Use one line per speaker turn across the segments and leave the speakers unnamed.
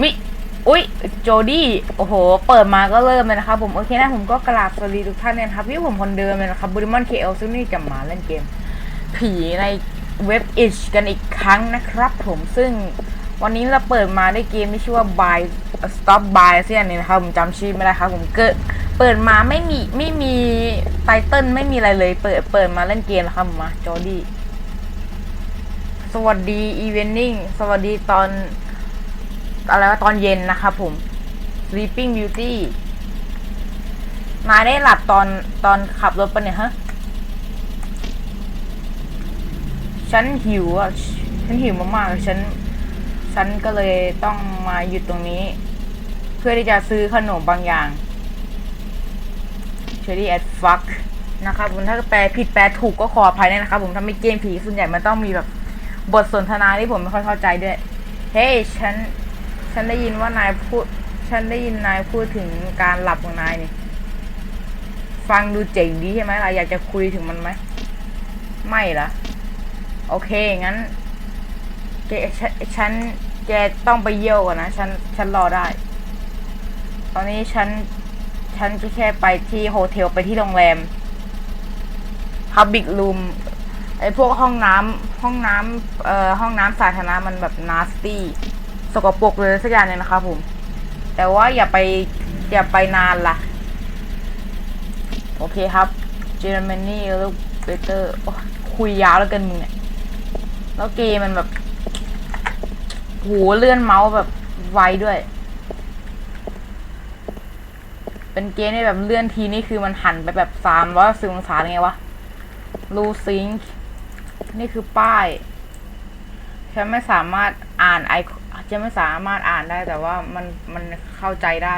มิอุ้ยโจดี้โอ้โห เปิดมาก็เริ่มเลยนะครับผม โอเคนะผมก็กราบสวัสดีทุกท่านเนี่ยนะครับพี่ผมคนเดิมเลยนะครับบูริมอนเคเอลซึ่งนี่จะมาเล่นเกม ผีในเว็บอิชกันอีกครั้งนะครับผมซึ่งวันนี้เราเปิดมาได้เกมที่ชื่อว่า By Stop By เสียนี่นะครับผมจำชื่อไม่ได้ครับผมเกิดเปิดมาไม่มีไม่มีไตเติ้ลไม่มีอะไรเลย เปิดเปิดมาเล่นเกมนะครับผมมาโจดี้สวัสดีอีเวนนิ่งสวัสดีตอน อะไรวะตอนเย็นนะครับผม Sleeping Beauty นายได้หลับตอนตอนขับรถปะเนี่ยฮะ ฉันหิวอะ ฉันหิวมากๆ ฉัน ฉันก็เลยต้องมาหยุดตรงนี้ เพื่อที่จะซื้อขนมบางอย่าง Cherry at fuck นะครับผมถ้าแปลผิดแปลถูกก็ขออภัยด้วยนะครับผมถ้าไม่เกมผีส่วนใหญ่มันต้องมีแบบบทสนทนาที่ผมไม่ค่อยเข้าใจด้วย เฮ้ยฉัน ฉันได้ยินว่านายพูด ฉันได้ยินนายพูดถึงการหลับของนายนี่ ฟังดูเจ๋งดีใช่ไหมล่ะ อยากจะคุยถึงมันไหม ไม่ละโอเค งั้นแกฉันแกต้องไปเยี่ยวก่อนนะ ฉัน ฉันรอได้ ตอนนี้ฉัน ฉันจะแค่ไปที่โฮเทลไปที่โรงแรม Public Room ไอพวกห้องน้ำห้องน้ำเอ่อห้องน้ำสาธารณะมันแบบนาสตี้ สกปรกเลยสักอย่างเนี่ยนะครับผม แต่ว่าอย่าไปอย่าไปนานล่ะ โอเคครับ Germany แล้ว better โอ้ยคุยยาวแล้วกันมึงเนี่ยแล้วเกมมันแบบโหเลื่อนเมาส์แบบไวด้วย เป็นเกมที่แบบเลื่อนทีนี่คือมันหันไปแบบสามร้อยสิบองศายไงวะลูซิงนี่คือป้ายฉันไม่สามารถอ่านไอ จะไม่สามารถอ่านได้แต่ว่ามันมันเข้าใจได้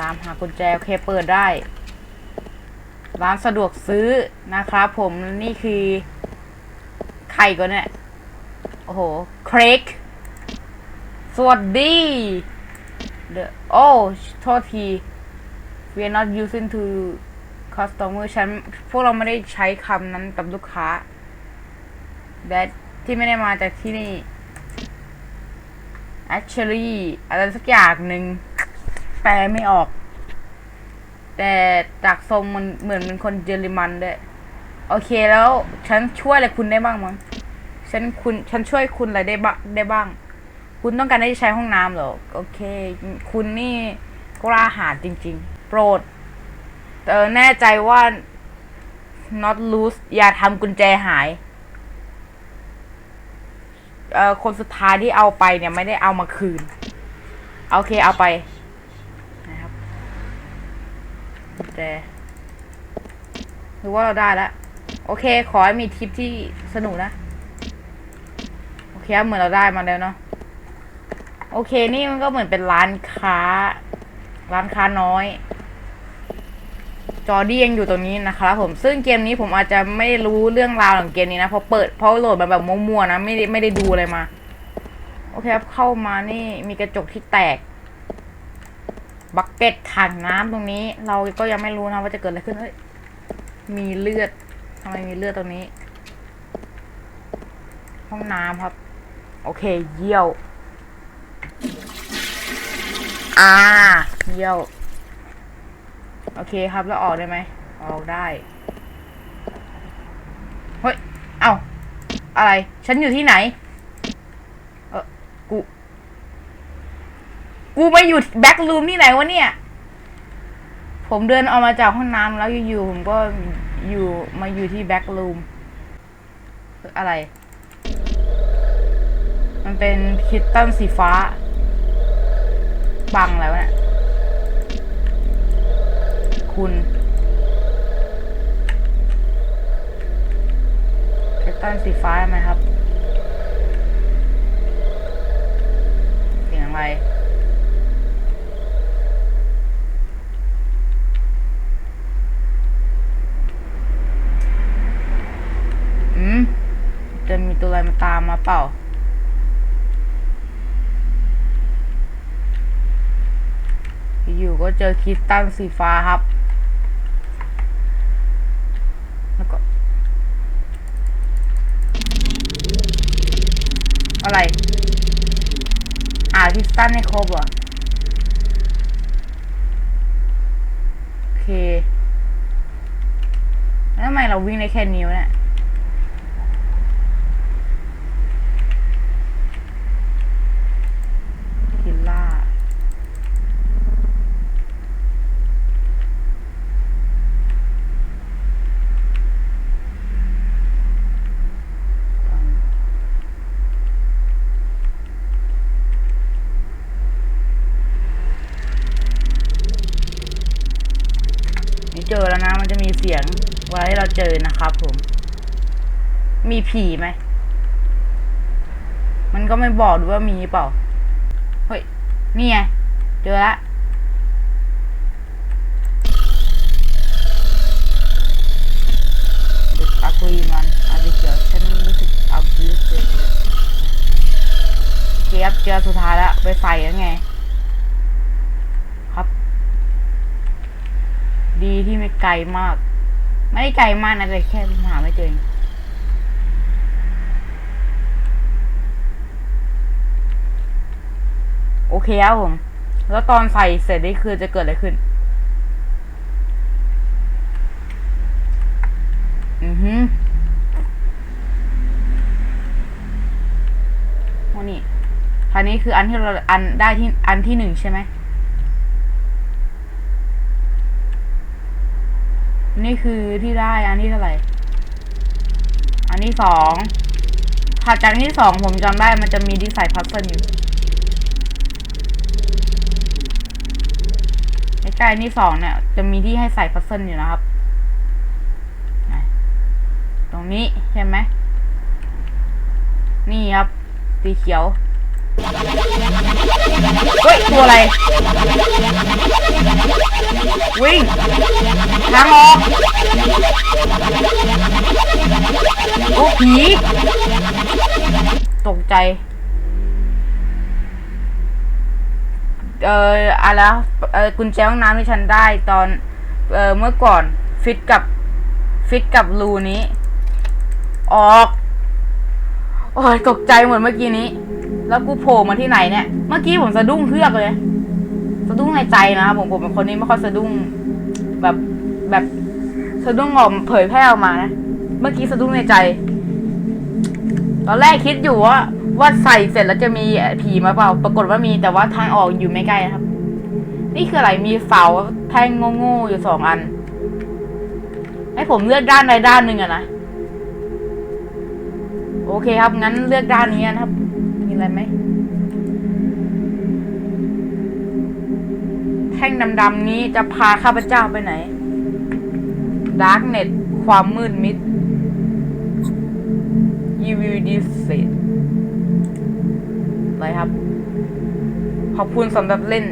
ตามหากุญแจโอเคเปิดได้ ร้านสะดวกซื้อนะครับผมนี่คือ ใครก่อนเนี่ย โอ้โห เครกสวัสดี The โอ้โทษที we are not using to customer ฉันพวกเราไม่ได้ใช้คำนั้นกับลูกค้า that ที่ไม่ได้มาจากที่นี่ actually อะไรสักอย่างหนึ่งแปลไม่ออก แต่จากทรงมันเหมือนเป็นคนเยอรมันด้วย โอเคแล้วฉันช่วยอะไรคุณได้บ้างมั้งฉันคุณฉันช่วยคุณอะไรได้บ้างได้บ้าง คุณต้องการได้ใช้ห้องน้ำเหรอ โอเค คุณนี่กล้าหาญจริง ๆ โปรดเออแน่ใจว่า not lose อย่าทำกุญแจหาย คนสุดท้ายที่เอาไปเนี่ยไม่ได้เอามาคืน โอเคเอาไปนะครับกุญแจหรือว่าเราได้แล้วโอเค ขอให้มีทริปที่สนุกนะ โอเคเหมือนเราได้มาแล้วเนาะโอเคนี่มันก็เหมือนเป็นร้านค้า ร้านค้าน้อย จอดี้ยังอยู่ตรงนี้นะครับผมซึ่งเกมนี้ผมอาจจะไม่รู้เรื่องราวของเกมนี้นะเพราะเปิดเพราะโหลดมาแบบมั่วๆนะไม่ได้ไม่ได้ดูอะไรมาโอเคครับเข้ามานี่มีกระจกที่แตกบักเก็ตถังน้ำตรงนี้ เราก็ยังไม่รู้นะว่าจะเกิดอะไรขึ้นเฮ้ยมีเลือดทำไมมีเลือดตรงนี้ ห้องน้ำครับ โอเค เยี่ยว อ่า เยี่ยว โอเคครับแล้วออกได้ไหมออกได้เฮ้ยเอ้าอะไร ฉันอยู่ที่ไหน เออกู กูมาอยู่แบ็กรูมที่ไหนวะเนี่ย ผมเดินออกมาจากห้องน้ำแล้วอยู่ๆผมก็อยู่มาอยู่ที่แบ็กรูมอะไร มันเป็นคิตตันสีฟ้า บังแล้วเนี่ย คุณคิตตันสีฟ้าไหมครับเสียงอะไรอืมจะมีตัวอะไรมาตามมาเปล่าอยู่ก็เจอคิสตัลสีฟ้าครับ แล้วก็ อะไรอาพิสตันให้ครบเหรอโอเคแล้วทำไมเราวิ่งได้แค่นิ้วเนี่ย คิลล่า นี่เจอแล้วนะ มันจะมีเสียงไว้ให้ เจอนะครับผม มีผีไหม มันก็ไม่บอกด้วยว่ามีเปล่า เฮ้ย นี่ไง เจอละเด็กอากุยมันอาบิเกียวฉันรู้สึกอาบิวเลยเกียบเจอสุดท้ายล้วไปใส่แล้วไงครับดีที่ไม่ไกลมาก ไม่ได้ไกลมากนะแต่แค่หาไม่เจอเองโอเคครับผม แล้วตอนใส่เสร็จนี่คือจะเกิดอะไรขึ้น อือฮึโอ้นี่คราวนี้คืออันที่เราอันได้ที่อันที่หนึ่งใช่ไหม นี่คือที่ได้อันที่เท่าไหร่ อันที่สองถัดจากอันที่สองผมจำได้มันจะมีที่ใส่พัซเซิลอยู่ใกล้ๆนที่สองเนี่ย จะมีที่ให้ใส่พัซเซิลอยู่นะครับ ตรงนี้ใช่ไหม นี่ครับ สีเขียวเฮ้ย ตัวอะไร วิ่ง ทางออกโอ้ผีตกใจ เอ่ออะไรเอ่อกุญแจห้องน้ำที่ฉันได้ตอน เอ่อเมื่อก่อนฟิตกับฟิตกับรูนี้ ออกโอ้ยตกใจเหมือนเมื่อกี้นี้ แล้วกูโผล่มาที่ไหนเนี่ย เมื่อกี้ผมสะดุ้งเฮือกเลย สะดุ้งในใจนะครับผมผมเป็นคนนี้ไม่ค่อยสะดุ้ง แบบ แบบสะดุ้งออกเผยแพร่ออกมานะ เมื่อกี้สะดุ้งในใจ ตอนแรกคิดอยู่ว่าว่าใส่เสร็จแล้วจะมีผีมาเปล่า ปรากฏว่ามีแต่ว่าทางออกอยู่ไม่ใกล้นะครับ นี่คืออะไรมีเสาแท่งโง่ๆอยู่สองอัน ให้ผมเลือกด้านใดด้านหนึ่งอะนะโอเคครับ งั้นเลือกด้านนี้นะครับ มีอะไรไหม แท่งดำๆนี้จะพาข้าพเจ้าไปไหน Darknet ความมืดมิด You will d e c e ive อะไรครับ ขอบคุณสำหรับเล่น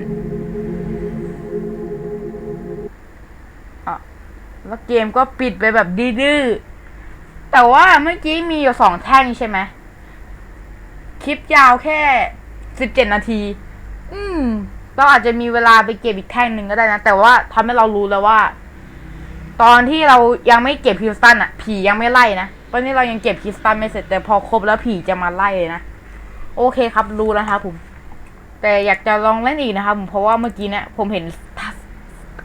อะแล้วเกมก็ปิดไปแบบดื้อแต่ว่าเมื่อกี้มีอยู่สองแท่งใช่ไหม คลิปยาวแค่สิบเจ็ดนาที อืมเราอาจจะมีเวลาไปเก็บอีกแท่งหนึ่งก็ได้นะ แต่ว่าทำให้เรารู้แล้วว่า ตอนที่เรายังไม่เก็บคริสตันอะผียังไม่ไล่นะตอนนี้เรายังเก็บคริสตันไม่เสร็จแต่พอครบแล้วผีจะมาไล่เลยนะโอเคครับรู้แล้วครับผม แต่อยากจะลองเล่นอีกนะครับผมเพราะว่าเมื่อกี้เนี่ยผมเห็น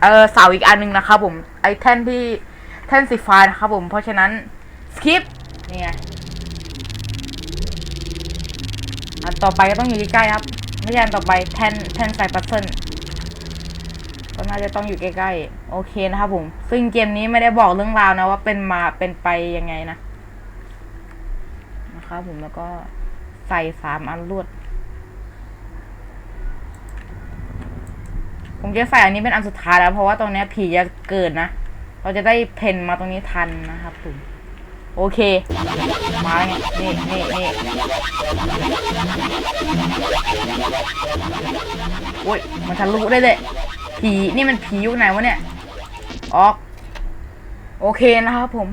เออเสาอีกอันหนึ่งนะครับผมไอแท่นที่แท่นสีฟ้านะครับผมเพราะฉะนั้นสคิปนี่ไงอันต่อไปก็ต้องอยู่ใกล้ๆครับไม่ใช่อันต่อไปแท่นแท่นใส่ปัซเซิล ก็น่าจะต้องอยู่ใกล้ๆ โอเคนะครับผม ซึ่งเกมนี้ไม่ได้บอกเรื่องราวนะว่าเป็นมาเป็นไปยังไงนะ นะครับผมแล้วก็ใส่สามอันรวด ผมจะใส่อันนี้เป็นอันสุดท้ายแล้ว เพราะว่าตรงนี้ผีจะเกิดนะ เราจะได้เพนมาตรงนี้ทันนะครับผมโอเค มาแล้วไงนี่นี่นี่โอ้ย มันทะลุได้เลย ผีนี่มันผีอยู่ไหนวะเนี่ย ออก โอเคนะครับผม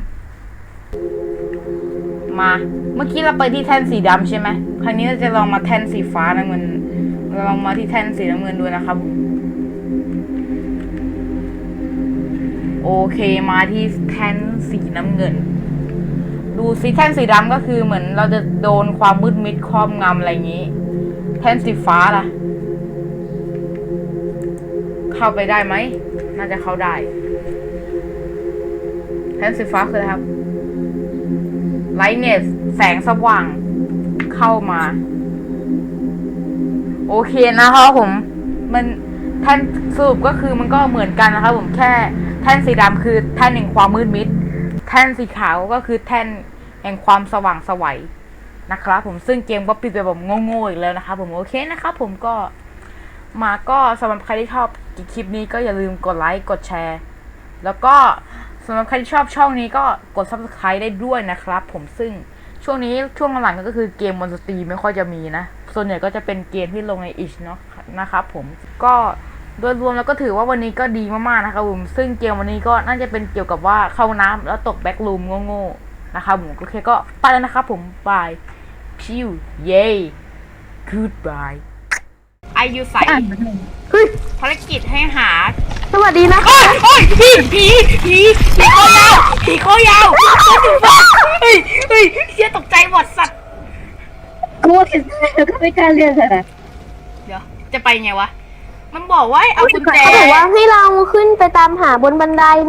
มา เมื่อกี้เราไปที่แท่นสีดำใช่ไหมครั้งนี้เราจะลองมาแท่นสีฟ้าน้ำเงินเราลองมาที่แท่นสีน้ำเงินดูนะครับ โอเคมาที่แท่นสีน้ำเงิน ดูสีแท่นสีดำก็คือเหมือนเราจะโดนความมืดมิดครอบงำอะไรอย่างนี้ แท่นสีฟ้าล่ะ เข้าไปได้ไหม น่าจะเข้าได้แท่นสีฟ้าคืออะไรครับไลท์เนสแสงสว่างเข้ามา โอเคนะครับผม มันแท่นสรุปก็คือมันก็เหมือนกันนะครับผมแค่แท่นสีดำคือแท่นแห่งความมืดมิด แท่นสีขาวก็คือแท่นแห่งความสว่างสวัยนะครับผมซึ่งเกมก็ปิดไปแบบโง่ๆอีกแล้วนะครับผมโอเคนะครับผมก็มาก็สำหรับใครที่ชอบ คลิปนี้ก็อย่าลืมกดไลค์กดแชร์ แล้วก็สำหรับใครที่ชอบช่องนี้ก็กด subscribe ได้ด้วยนะครับ ผมซึ่งช่วงนี้ช่วงหลังก็คือเกมบนสตรีมไม่ค่อยจะมีนะ ส่วนใหญ่ก็จะเป็นเกมที่ลงในอิชเนาะนะครับผมก็โดยรวมแล้วก็ถือว่าวันนี้ก็ดีมากๆนะครับผมซึ่งเกมวันนี้ก็น่าจะเป็นเกี่ยวกับว่าเข้าน้ำแล้วตกแบ็กลูมโง่ๆนะครับผมโอเคก็ไปแล้วนะครับผมบายพิวเย้ goodbye ไอยูใส่ ภารกิจให้หา
สวัสดีนะคะ
โอ้ยโอ้ยผีผีผีผีคอยาวผีคอยาวเฮ้ยเฮ้ยเฮียตกใจหมดสัตว์
กูว่าคิดแล้วก็ไม่กล้าเรียกอะ
เดี๋ยวจะไปไงวะ มันบอกว่าให้เอากุญแจ
เขาบอกว่าให้เราขึ้นไปตามหาบนบันไดนะ